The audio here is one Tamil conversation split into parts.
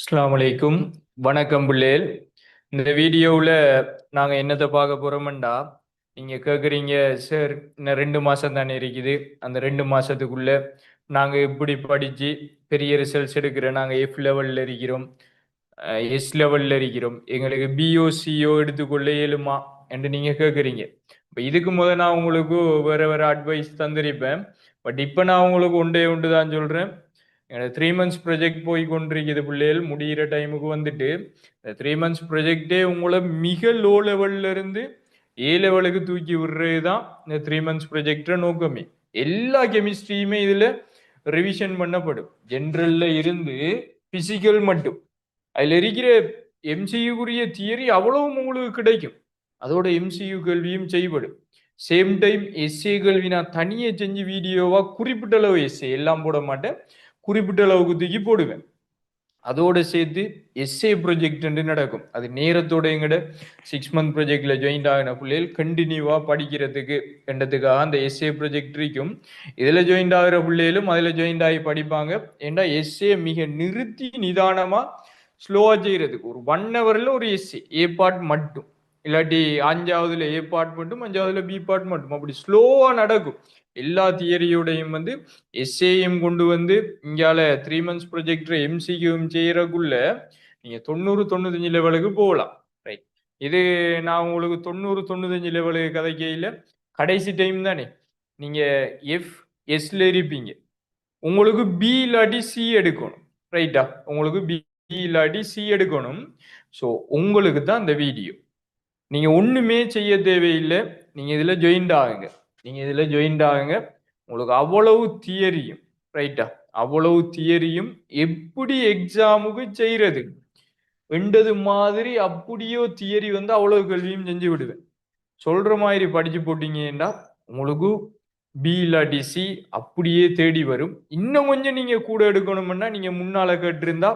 அஸ்லாம் அலைக்கும். வணக்கம் பிள்ளைகள் இந்த வீடியோவில் நாங்கள் என்னத்தை பார்க்க போகிறோம்டா நீங்கள் கேட்குறீங்க சார் இன்னும் ரெண்டு மாதம் தானே இருக்குது. அந்த ரெண்டு மாதத்துக்குள்ளே நாங்கள் இப்படி படித்து பெரிய ரிசல்ட்ஸ் எடுக்கிற நாங்கள் எஃப் லெவலில் இருக்கிறோம். எஸ் லெவலில் இருக்கிறோம். எங்களுக்கு பிஓசிஓ எடுத்துக்கொள்ள இயலுமா என்று நீங்கள் கேட்குறீங்க இப்போ இதுக்கு முதல் நான் உங்களுக்கு வேறு வேறு அட்வைஸ் தந்திருப்பேன். பட் இப்போ நான் உங்களுக்கு ஒன்றே ஒன்று தான் சொல்கிறேன் எனக்கு த்ரீ மந்த்ஸ் ப்ரொஜெக்ட் போய் கொண்டிருக்குது பிள்ளைகள் முடிகிற டைமுக்கு வந்துட்டு. இந்த த்ரீ மந்த்ஸ் ப்ரொஜெக்டே உங்களை மிக லோ லெவல்ல இருந்து ஏ லெவலுக்கு தூக்கி விடுறது தான் இந்த த்ரீ மந்த்ஸ் ப்ரொஜெக்டை நோக்கமே. எல்லா கெமிஸ்ட்ரியுமே இதில் ரிவிஷன் பண்ணப்படும். ஜென்ரல்ல இருந்து பிசிக்கல் மட்டும். அதில் இருக்கிற எம்சியுக்குரிய தியரி அவ்வளவும் உங்களுக்கு கிடைக்கும். அதோட எம்சியு கேள்வியும் செய்யப்படும். சேம் டைம் எஸ்ஏ கேள்வி நான் தனியே செஞ்சு வீடியோவா குறிப்பிட்ட அளவு எஸ்ஏ எல்லாம் போட மாட்டேன். குறிப்பிட்ட அளவுக்கு தூக்கி போடுவேன். அதோடு சேர்த்து எஸ்ஏ ப்ரொஜெக்ட் நடக்கும். அது நேரத்தோட எங்கட சிக்ஸ் மந்த் ப்ரொஜெக்டில் ஜாயின் ஆகின பிள்ளைகள் கண்டினியூவாக படிக்கிறதுக்கு என்றதுக்காக அந்த எஸ்ஏ ப்ரொஜெக்ட் இருக்கும். இதில் ஜாயின் ஆகிற பிள்ளைகளும் அதில் ஜாயின் ஆகி படிப்பாங்க. ஏன்னா எஸ்ஏ மிக நிறுத்தி நிதானமாக ஸ்லோவாக செய்கிறதுக்கு ஒரு ஒன் ஹவரில் ஒரு எஸ்ஏ ஏ பார்ட் மட்டும். இல்லாட்டி அஞ்சாவதுல ஏ பார்ட் மட்டும் அஞ்சாவதுல பி பார்ட் மட்டும். அப்படி ஸ்லோவா நடக்கும். எல்லா தியரியோடையும் வந்து எஸ்ஏஎம் கொண்டு வந்து இங்கால த்ரீ மந்த்ஸ் ப்ரொஜெக்டர் எம்சிக்யூம் செய்யறக்குள்ள நீங்க தொண்ணூறு தொண்ணூத்தஞ்சு லெவலுக்கு போகலாம். ரைட் இது நான் உங்களுக்கு தொண்ணூறு தொண்ணூத்தஞ்சு லெவலுக்கு கதைக்கையில கடைசி டைம் தானே. நீங்க எஃப் எஸ்ல இருப்பீங்க. உங்களுக்கு பி இல்லாட்டி சி எடுக்கணும். ரைட்டா உங்களுக்கு பி இல்லாட்டி சி எடுக்கணும். ஸோ உங்களுக்கு தான் இந்த வீடியோ நீங்க ஒண்ணுமே செய்ய தேவையில்லை. நீங்க இதுல ஜாயின்ட் ஆகுங்க. நீங்க இதுல ஜாயின்ட் ஆகுங்க. உங்களுக்கு அவ்வளவு தியரியும் ரைட்டா அவ்வளவு தியரியும் எப்படி எக்ஸாமுக்கு செய்யறது? வெண்டது மாதிரி அப்படியோ தியரி வந்து அவ்வளவு கல்வியும் செஞ்சு விடுவேன். சொல்ற மாதிரி படிச்சு போட்டீங்கன்னா உங்களுக்கு பி இல்லாட்டி சி அப்படியே தேடி வரும். இன்னும் கொஞ்சம் நீங்க கூட எடுக்கணும்னா நீங்க முன்னால கேட்டிருந்தா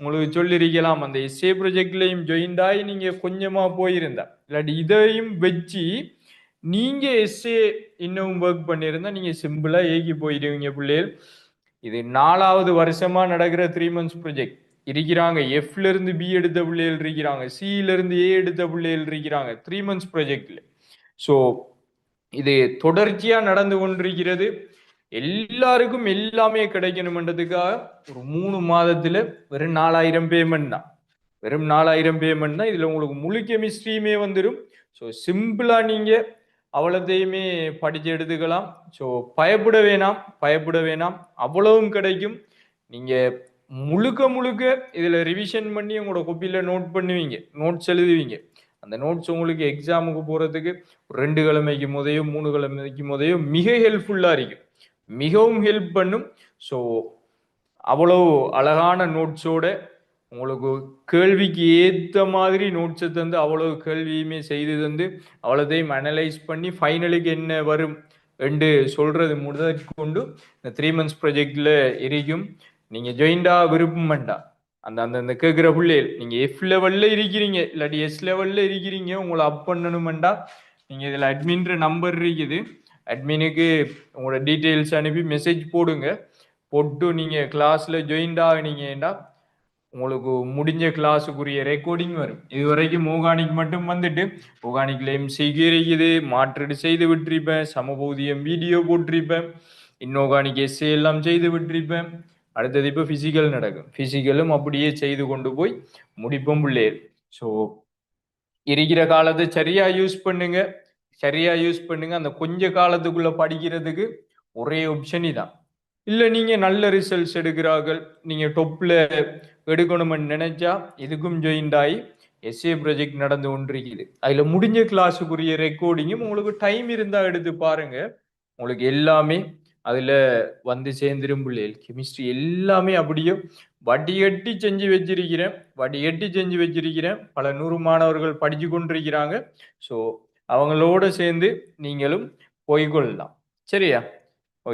உங்களுக்கு சொல்லிருக்கலாம் அந்த எஸ்ஏ ப்ரொஜெக்ட்லையும் ஜாயின் ஆகி நீங்க கொஞ்சமா போயிருந்தா. இல்லாட்டி இதையும் வச்சு நீங்க எஸ்ஏ இன்னும் ஒர்க் பண்ணியிருந்தா நீங்க சிம்பிளா ஏகி போயிடுவீங்க பிள்ளைகள் இது நாலாவது வருஷமா நடக்கிற த்ரீ மந்த்ஸ் ப்ரொஜெக்ட் இருக்கிறாங்க. எஃப்ல இருந்து பி எடுத்த பிள்ளைகள் இருக்கிறாங்க. சில இருந்து ஏ எடுத்த பிள்ளைகள் இருக்கிறாங்க. த்ரீ மந்த்ஸ் ப்ரொஜெக்ட்ல ஸோ இது தொடர்ச்சியா நடந்து கொண்டிருக்கிறது. எல்லாருக்கும் எல்லாமே கிடைக்கணும்ன்றதுக்காக ஒரு மூணு மாதத்துல வெறும் நாலாயிரம் பேமெண்ட் தான். வெறும் நாலாயிரம் பேமெண்ட் தான் இதில் உங்களுக்கு முழு கெமிஸ்ட்ரியுமே வந்துடும் ஸோ சிம்பிளாக நீங்கள் அவ்வளோத்தையுமே படித்து எடுத்துக்கலாம். ஸோ பயப்பட வேணாம் பயப்பட வேணாம். அவ்வளவும் கிடைக்கும். நீங்கள் முழுக்க முழுக்க இதில் ரிவிஷன் பண்ணி உங்களோட கொப்பியில் நோட் பண்ணுவீங்க. நோட்ஸ் எழுதுவீங்க. அந்த நோட்ஸ் உங்களுக்கு எக்ஸாமுக்கு போகிறதுக்கு ரெண்டு கிழமைக்கு முதையோ மூணு கிழமைக்கு முதையோ மிக ஹெல்ப்ஃபுல்லாக இருக்கும். மிகவும் ஹெல்ப் பண்ணும். ஸோ அவ்வளோ அழகான நோட்ஸோட உங்களுக்கு கேள்விக்கு ஏற்ற மாதிரி நோட்ஸை தந்து அவ்வளவு கேள்வியுமே செய்து தந்து அவ்வளோதையும் அனலைஸ் பண்ணி ஃபைனலுக்கு என்ன வரும் என்று சொல்றது முடிதற்கொண்டு இந்த த்ரீ மந்த்ஸ் ப்ராஜெக்ட்ல இருக்கும். நீங்க ஜாயிண்டா விருப்பம் வேண்டாம். அந்த அந்த அந்த கேட்குற பிள்ளைகள் நீங்க எஃப் லெவல்ல இருக்கிறீங்க இல்லாட்டி எஸ் லெவல்ல இருக்கிறீங்க உங்களை அப் பண்ணணுமெண்டா நீங்க இதுல அட்மின்ற நம்பர் இருக்குது. அட்மினுக்கு உங்களோட டீட்டெயில்ஸ் அனுப்பி மெசேஜ் போடுங்க. போட்டு நீங்க கிளாஸ்ல ஜாயின்ட் ஆகினீங்கன்னா உங்களுக்கு முடிஞ்ச கிளாஸுக்குரிய ரெக்கார்டிங் வரும். இது வரைக்கும் மூகானிக் மட்டும் வந்துட்டு ஓகானிக்லேயும் செய்கிறது மாற்றீடு செய்து விட்டிருப்பேன் சமபூதியம் வீடியோ போட்டிருப்பேன் இன்னோகானிக் எஸ்ஏ எல்லாம் செய்து விட்டிருப்பேன். அடுத்தது இப்போ ஃபிசிக்கல் நடக்கும். ஃபிசிக்கலும் அப்படியே செய்து கொண்டு போய் முடிப்போம் பிள்ளையர் ஸோ இருக்கிற காலத்தை சரியா யூஸ் பண்ணுங்க. சரியா யூஸ் பண்ணுங்க. அந்த கொஞ்ச காலத்துக்குள்ள படிக்கிறதுக்கு ஒரே ஆப்ஷன் இதான். இல்லை நீங்கள் நல்ல ரிசல்ட்ஸ் எடுக்கிறார்கள். நீங்கள் டொப்பில் எடுக்கணும்னு நினைச்சா இதுக்கும் ஜாயின் ஆகி எஸ்ஏ ப்ராஜெக்ட் நடந்து கொண்டிருக்குது. அதில் முடிஞ்ச கிளாஸுக்குரிய ரெக்கார்டிங்கும் உங்களுக்கு டைம் இருந்தால் எடுத்து பாருங்க. உங்களுக்கு எல்லாமே அதில் வந்து சேர்ந்துரும் பிள்ளைகள். கெமிஸ்ட்ரி எல்லாமே அப்படியே வடிகட்டி செஞ்சு வச்சிருக்கிறேன். வடி எட்டி செஞ்சு வச்சிருக்கிறேன். பல நூறு மாணவர்கள் படிச்சு கொண்டிருக்கிறாங்க. ஸோ அவங்களோட சேர்ந்து நீங்களும் போய்கொள்ளலாம் சரியா?